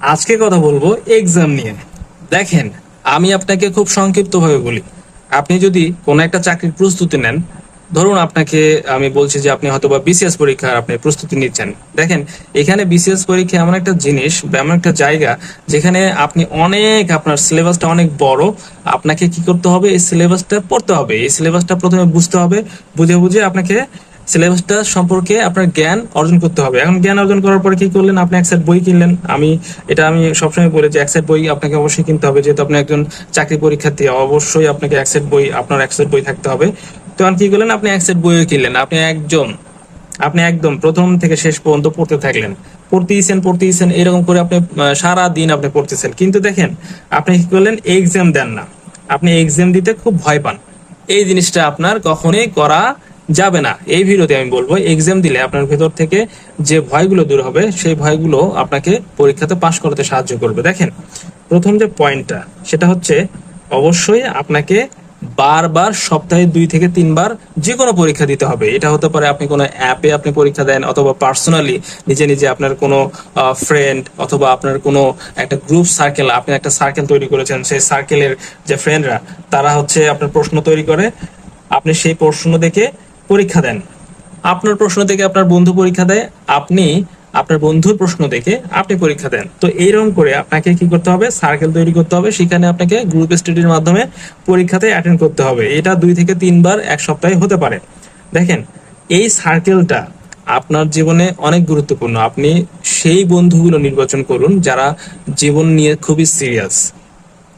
আজকে কথা বলব এক্সাম নিয়ে। দেখেন, আমি আপনাকে খুব সংক্ষিপ্তভাবে বলি। আপনি যদি কোনো একটা চাকরির প্রস্তুতি নেন, ধরুন আপনাকে আমি বলছি যে আপনি হয়তো বা বিসিএস পরীক্ষার আপনি প্রস্তুতি নিচ্ছেন। দেখেন, এখানে বিসিএস পরীক্ষা এমন একটা জিনিস এমন একটা জায়গা যেখানে আপনি অনেক আপনার সিলেবাসটা অনেক বড়। আপনাকে কি করতে হবে? এই সিলেবাসটা পড়তে হবে। এই সিলেবাসটা প্রথমে বুঝতে হবে, বুঝে বুঝে আপনাকে সিলেবাসটা সম্পর্কে আপনার জ্ঞান অর্জন করতে হবে। এখন জ্ঞান অর্জন করার পরে কি করলেন? আপনি এক সেট বই কিনলেন। আমি, এটা আমি সবসময় বলি যে এক সেট বই আপনাকে অবশ্যই কিনতে হবে। যেহেতু আপনি একজন চাকরি পরীক্ষার্থী, অবশ্যই আপনাকে এক সেট বই, আপনার এক সেট বই থাকতে হবে। তো এখন কি করলেন? আপনি এক সেট বইও কিনলেন। আপনি একজন, আপনি একদম প্রথম থেকে শেষ পর্যন্ত পড়তে থাকলেন। পড়তেইছেন পড়তেইছেন, এরকম করে আপনি সারা দিন আপনি পড়তেছেন। কিন্তু দেখেন, আপনি কি করলেন? এক্সাম দেন না। আপনি এক্সাম দিতে খুব ভয় পান। এই জিনিসটা আপনার কখনোই করা যাবে না। এই ভিডিওতে আমি বলব এক্সাম দিলে আপনার ভেতর থেকে যে ভয়গুলো দূর হবে, সেই ভয়গুলো আপনাকে পরীক্ষাতে পাশ করতে সাহায্য করবে। দেখেন, প্রথম যে পয়েন্টটা সেটা হচ্ছে অবশ্যই আপনাকে বারবার সপ্তাহে দুই থেকে তিনবার যে কোনো পরীক্ষা দিতে হবে। এটা হতে পারে আপনি কোনো অ্যাপে আপনি পরীক্ষা দেন, অথবা পার্সোনালি নিজে নিজে আপনার কোনো ফ্রেন্ড অথবা আপনার কোনো একটা গ্রুপ সার্কেল আপনি একটা সার্কেল তৈরি করেছেন, সেই সার্কেলের যে ফ্রেন্ডরা তারা হচ্ছে আপনার প্রশ্ন তৈরি করে। আপনি সেই প্রশ্ন দেখে পরীক্ষা দেন। আপনার প্রশ্ন থেকে আপনার বন্ধু পরীক্ষা দেয়, আপনি আপনার বন্ধুর প্রশ্ন দেখে আপনি পরীক্ষা দেন। তো এইরকম করে আপনাকে কি করতে হবে? সার্কেল তৈরি করতে হবে। সেখানে আপনাকে গ্রুপ স্টাডির মাধ্যমে পরীক্ষাতে অ্যাটেন্ড করতে হবে। এটা দুই থেকে তিনবার এক সপ্তাহে হতে পারে। দেখেন, এই সার্কেলটা আপনার জীবনে অনেক গুরুত্বপূর্ণ। আপনি সেই বন্ধুগুলো নির্বাচন করুন যারা জীবন নিয়ে খুবই সিরিয়াস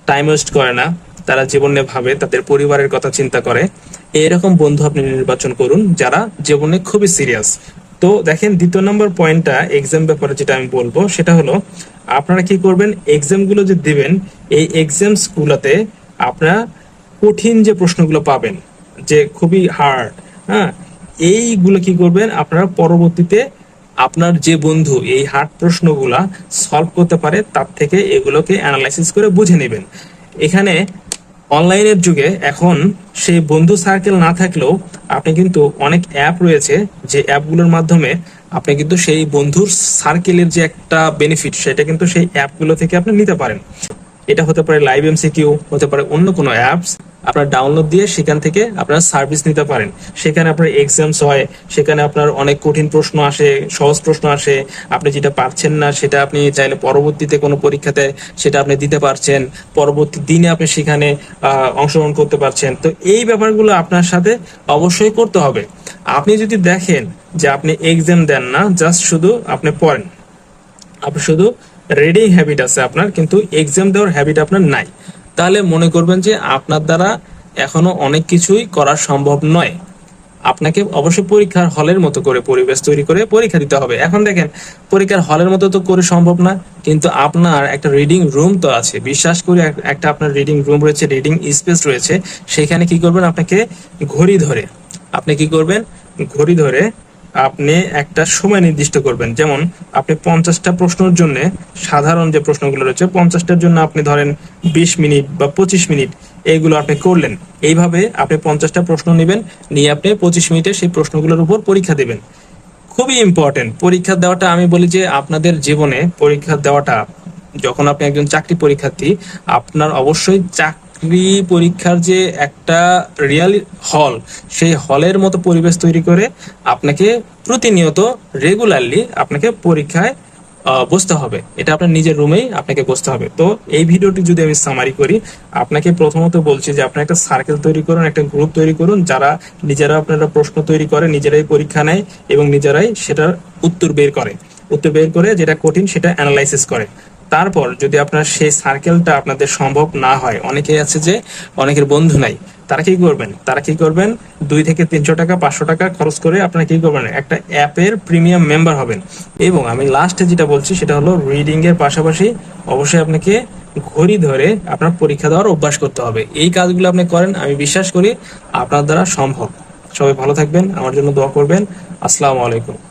টাইম ওয়েস্ট করে না। তারা জীবনে ভাবে, তাদের পরিবারের কথা চিন্তা করে। এরকম বন্ধু আপনি নির্বাচন করুন যারা জীবনে খুবই সিরিয়াস তো দেখেন, দ্বিতীয় নম্বর পয়েন্টটা এক্সাম ব্যাপারে যেটা আমি বলব, সেটা হলো আপনারা কি করবেন? এক্সামগুলো যে দিবেন, এই এক্সামস গুলোতে আপনারা কঠিন যে প্রশ্নগুলো পাবেন, যে খুবই হার্ড হ্যাঁ এইগুলো কি করবেন? আপনারা পরবর্তীতে আপনার যে বন্ধু এই হার্ড প্রশ্নগুলা সলভ করতে পারে, তার থেকে এগুলোকে অ্যানালাইসিস করে বুঝে নেবেন। এখানে অনলাইনের যুগে এখন সেই বন্ধু সার্কেল না থাকলেও আপনি কিন্তু অনেক অ্যাপ রয়েছে যে অ্যাপগুলোর মাধ্যমে আপনি কিন্তু সেই বন্ধুর সার্কেলের যে একটা বেনিফিট সেটা কিন্তু সেই অ্যাপগুলো থেকে আপনি নিতে পারেন। এটা হতে পারে লাইভ এমসিকিউ হতে পারে অন্য কোনো অ্যাপস আপনার ডাউনলোড দিয়ে সেখান থেকে আপনার সার্ভিস নিতে পারেন। সেখানে আপনার এক্সামস হয়, সেখানে আপনার অনেক কঠিন প্রশ্ন আসে, সহজ প্রশ্ন আসে। আপনি যেটা পারছেন না, সেটা আপনি চাইলে পরবর্তীতে কোনো পরীক্ষাতে সেটা আপনি দিতে পারছেন। পরবর্তী দিনে আপনি সেখানে অংশগ্রহণ করতে পারছেন। তো এই ব্যাপারগুলো আপনার সাথে অবশ্যই করতে হবে। আপনি যদি দেখেন যে আপনি এক্সাম দেন না জাস্ট শুধু আপনি পড়েন। আপনি শুধু রিডিং হ্যাবিট আছে আপনার, কিন্তু এক্সাম দেওয়ার হ্যাবিট আপনার নাই। তাহলে মনে করবেন যে আপনার দ্বারা এখনও অনেক কিছুই করা সম্ভব নয়। আপনাকে অবশ্যই পরীক্ষার হলের মতো করে পরিবেশ তৈরি করে পরীক্ষা দিতে হবে। এখন দেখেন, পরীক্ষার হলের মতো তো করে সম্ভব না, কিন্তু আপনার একটা রিডিং রুম তো আছে। বিশ্বাস করি একটা আপনার রিডিং রুম রয়েছে রিডিং স্পেস রয়েছে। সেখানে কি করবেন? আপনাকে ঘড়ি ধরে, আপনি কি করবেন? ঘড়ি ধরে আপনি একটা সময় নির্দিষ্ট করবেন। যেমন, আপনি পঞ্চাশটা প্রশ্নের জন্য সাধারণ যে প্রশ্নগুলো রয়েছে, পঞ্চাশটার জন্য আপনি ধরেন বিশ মিনিট বা পঁচিশ মিনিট এইগুলো আপনি করলেন। এইভাবে আপনি পঞ্চাশটা প্রশ্ন নেবেন, নিয়ে আপনি পঁচিশ মিনিটে সেই প্রশ্নগুলোর উপর পরীক্ষা দেবেন। খুবই ইম্পর্টেন্ট পরীক্ষা দেওয়াটা আমি বলি যে, আপনাদের জীবনে পরীক্ষা দেওয়াটা, যখন আপনি একজন চাকরি পরীক্ষার্থী, আপনার অবশ্যই চাকরি পরীক্ষার যে একটা রিয়াল হল সেই হলের মতো পরিবেশ তৈরি করে আপনাকে প্রতিনিয়ত রেগুলারলি আপনাকে পরীক্ষায় বসতে হবে। এটা আপনার নিজের রুমেই আপনাকে বসতে হবে। তো এই ভিডিওটি যদি আমি সামারি করি, আপনাকে প্রথমত বলছি যে আপনার একটা সার্কেল তৈরি করুন, একটা গ্রুপ তৈরি করুন, যারা নিজেরা আপনারা প্রশ্ন তৈরি করে, নিজেরাই পরীক্ষা নেয় এবং নিজেরাই সেটার উত্তর বের করে। উত্তর বের করে যেটা কঠিন সেটা অ্যানালাইসিস করে। তারপর যদি আপনার সেই সার্কেলটা আপনাদের সম্ভব না হয়, অনেকেই আছে যে অনেকের বন্ধু নাই, তারা কি করবেন? তারা কি করবেন? দুই থেকে তিনশো টাকা, পাঁচশো টাকা খরচ করে আপনারা কি করবেন? একটা অ্যাপের প্রিমিয়াম মেম্বার হবেন। এবং আমি লাস্টে যেটা বলছি, সেটা হলো রিডিং এর পাশাপাশি অবশ্যই আপনাকে ঘড়ি ধরে আপনার পরীক্ষা দেওয়ার অভ্যাস করতে হবে। এই কাজগুলো আপনি করেন, আমি বিশ্বাস করি আপনার দ্বারা সম্ভব। সবাই ভালো থাকবেন, আমার জন্য দোয়া করবেন। আসসালামু আলাইকুম।